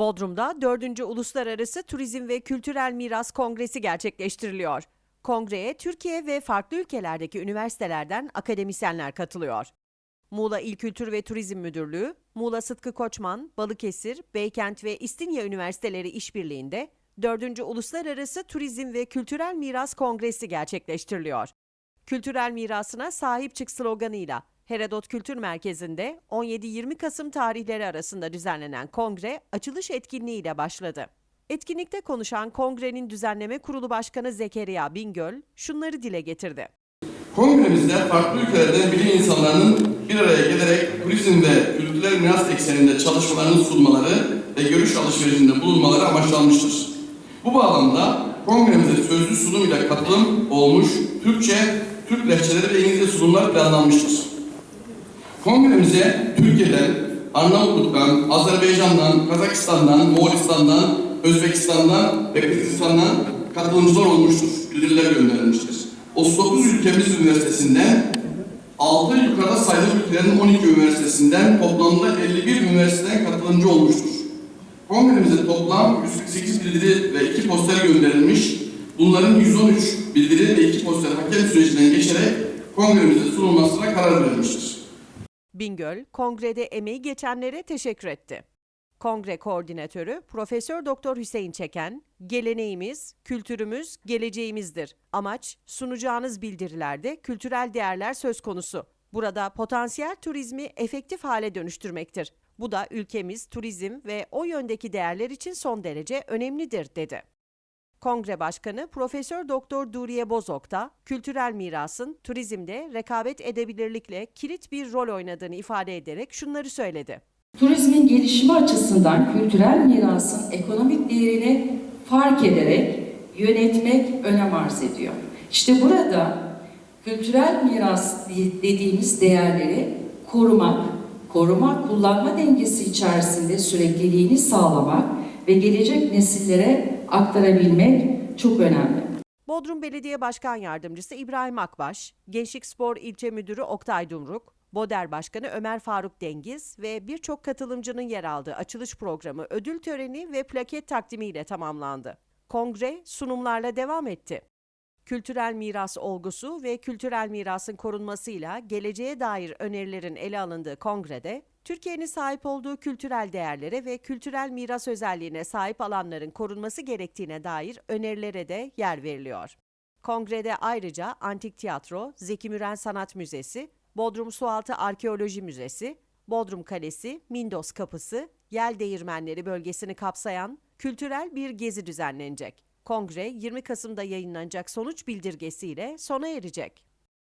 Bodrum'da 4. Uluslararası Turizm ve Kültürel Miras Kongresi gerçekleştiriliyor. Kongreye Türkiye ve farklı ülkelerdeki üniversitelerden akademisyenler katılıyor. Muğla İl Kültür ve Turizm Müdürlüğü, Muğla Sıtkı Koçman, Balıkesir, Beykent ve İstinye Üniversiteleri işbirliğinde 4. Uluslararası Turizm ve Kültürel Miras Kongresi gerçekleştiriliyor. Kültürel mirasına sahip çık sloganıyla Herodot Kültür Merkezi'nde 17-20 Kasım tarihleri arasında düzenlenen kongre açılış etkinliğiyle başladı. Etkinlikte konuşan kongrenin düzenleme kurulu başkanı Zekeriya Bingöl şunları dile getirdi. Kongremizde farklı ülkelerden bilim insanlarının bir araya gelerek turizm ve kültürel miras ekseninde çalışmalarını sunmaları ve görüş alışverişinde bulunmaları amaçlanmıştır. Bu bağlamda kongremize sözlü sunum ile katılım olmuş Türkçe, Türk lehçeleri ve İngilizce sunumlar planlanmıştır. Kongremize Türkiye'den, Arnavutluk'tan, Azerbaycan'dan, Kazakistan'dan, Moğolistan'dan, Özbekistan'dan ve Kırgızistan'dan katılımcılar olmuştur. Bildiriler gönderilmiştir. 39 ülkemiz üniversitesinden 6 yukarıda sayılı ülkelerin 12 üniversitesinden toplamda 51 üniversiteden katılımcı olmuştur. Kongremize toplam 148 bildiri ve 2 poster gönderilmiş. Bunların 113 bildiri ve 2 poster hakem sürecinden geçerek kongremize sunulmasına karar verilmiştir. Bingöl, kongrede emeği geçenlere teşekkür etti. Kongre koordinatörü Profesör Doktor Hüseyin Çeken, geleneğimiz, kültürümüz, geleceğimizdir. Amaç sunacağınız bildirilerde kültürel değerler söz konusu. Burada potansiyel turizmi efektif hale dönüştürmektir. Bu da ülkemiz, turizm ve o yöndeki değerler için son derece önemlidir dedi. Kongre Başkanı Profesör Doktor Duriye Bozok da kültürel mirasın turizmde rekabet edebilirlikle kilit bir rol oynadığını ifade ederek şunları söyledi. Turizmin gelişimi açısından kültürel mirasın ekonomik değerini fark ederek yönetmek önem arz ediyor. İşte burada kültürel miras dediğimiz değerleri korumak, koruma kullanma dengesi içerisinde sürekliliğini sağlamak ve gelecek nesillere aktarabilmek çok önemli. Bodrum Belediye Başkan Yardımcısı İbrahim Akbaş, Gençlik Spor İlçe Müdürü Oktay Dumruk, Boder Başkanı Ömer Faruk Dengiz ve birçok katılımcının yer aldığı açılış programı ödül töreni ve plaket takdimiyle tamamlandı. Kongre sunumlarla devam etti. Kültürel miras olgusu ve kültürel mirasın korunmasıyla geleceğe dair önerilerin ele alındığı kongrede, Türkiye'nin sahip olduğu kültürel değerlere ve kültürel miras özelliğine sahip alanların korunması gerektiğine dair önerilere de yer veriliyor. Kongrede ayrıca Antik Tiyatro, Zeki Müren Sanat Müzesi, Bodrum Sualtı Arkeoloji Müzesi, Bodrum Kalesi, Mindos Kapısı, Yel Değirmenleri bölgesini kapsayan kültürel bir gezi düzenlenecek. Kongre 20 Kasım'da yayınlanacak sonuç bildirgesiyle sona erecek.